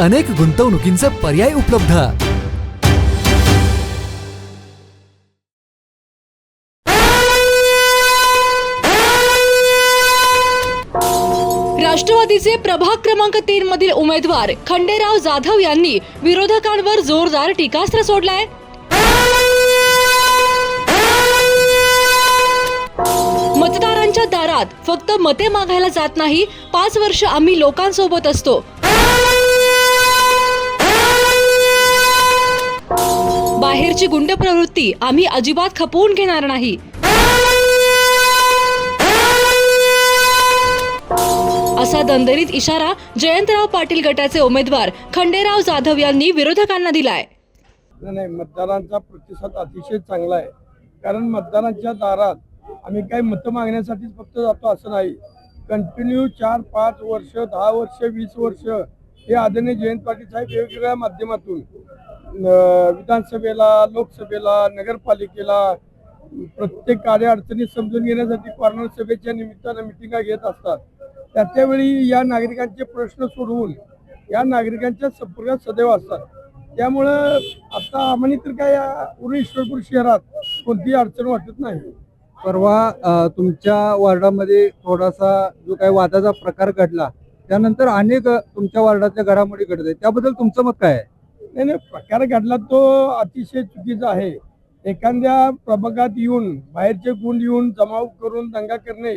अनेक गुंतवणुकींचे पर्याय उपलब्ध. राष्ट्रवादीचे प्रभाग क्रमांक तीन मधील उमेदवार खंडेराव जाधव यांनी विरोधकांवर जोरदार टीकास्त्र सोडलाय. मतदारांच्या दारात फक्त मते मागायला जात नाही पाच वर्ष आम्ही लोकांसोबत असतो. बाहेरची गुंड प्रवृत्ती आम्ही अजिबात खपवून घेणार नाही. असा दंदरीत इशारा जयंतराव पाटील गटाचे उमेदवार खंडेराव जाधव यांनी विरोधकांना दिलाय. नाही मतदारांचा प्रतिसाद अतिशय चांगला आहे. कारण मतदारांच्या दारात आम्ही काही मतं मागण्यासाठीच फक्त जातो असं नाही. कंटिन्यू चार पाच वर्ष दहा वर्ष वीस वर्ष हे आदरणीय जयंत पाटील साहेब वेगवेगळ्या माध्यमातून विधानसभेला लोकसभेला नगरपालिकेला प्रत्येक कार्य अडचणी समजून घेण्यासाठी कॉर्नर सभेच्या निमित्तानं मिटिंगा घेत असतात. त्या त्यावेळी या नागरिकांचे प्रश्न सोडवून या नागरिकांच्या संपर्कात सदैव असतात. त्यामुळं आता आम्हाला तर काय या पूर्ण शहरात कोणतीही अडचण वाटत नाही. परवा तुमच्या वार्डामध्ये थोडासा जो काही वादाचा प्रकार घडला त्यानंतर अनेक तुमच्या वार्डातल्या घडामोडी घडत आहेत. त्याबद्दल तुमचं मत काय आहे? नाही नाही प्रकार घडला तो अतिशय चुकीचा आहे. एखाद्या प्रभागात येऊन बाहेरचे गुंड येऊन जमाव करून दंगा करणे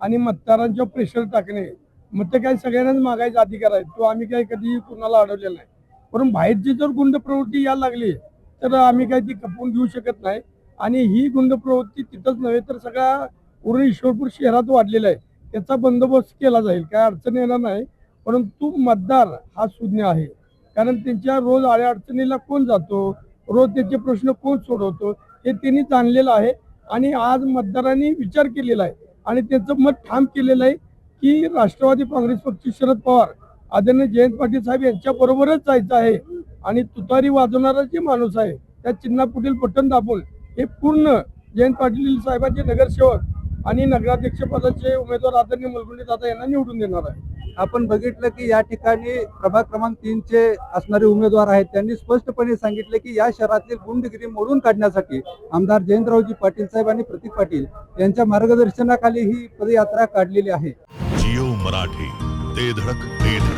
आणि मतदारांच्या प्रेशर टाकणे मग ते काय सगळ्यांनाच मागायचा अधिकार आहे. तो आम्ही काही कधी कुणाला अडवलेला नाही. पण बाहेरची जर गुंड प्रवृत्ती यायला लागली तर आम्ही काही ती खपवून घेऊ शकत नाही. आणि ही गुंड प्रवृत्ती तिथंच नव्हे तर सगळ्या पूर्ण ईश्वरपूर शहरात वाढलेला आहे. त्याचा बंदोबस्त केला जाईल. काय अडचण येणार नाही. परंतु मतदार हा शून्य आहे. कारण त्यांच्या रोज आळ्या अडचणीला कोण जातो? रोज त्याचे प्रश्न कोण सोडवतो? हे त्यांनी जाणलेलं आहे. आणि आज मतदारांनी विचार केलेला आहे. आणि त्यांचं मत ठाम केलेलं आहे की राष्ट्रवादी काँग्रेस पक्ष शरद पवार आदरणीय जयंत पाटील साहेब यांच्या बरोबरच जायचं आहे. आणि तुतारी वाजवणारा जे माणूस आहे त्या चिन्हापुढील बटन दाबून हे पूर्ण जयंत पाटील साहेबांचे नगरसेवक आणि नगराध्यक्ष पदाचे उमेदवार आदरणीय मुलगुंडे दादा यांना निवडून देणार आहे. आपण बघितलं की या ठिकाणी प्रभाग क्रमांक तीनचे असणारे उमेदवार आहेत. त्यांनी स्पष्टपणे सांगितले की या शहरातील गुंडगिरी मोडून काढण्यासाठी आमदार जयंतरावजी पाटील साहेब आणि प्रतीक पाटील यांच्या मार्गदर्शनाखाली ही पदयात्रा काढलेली आहे. जिओ मराठी ते धडक ते धडक.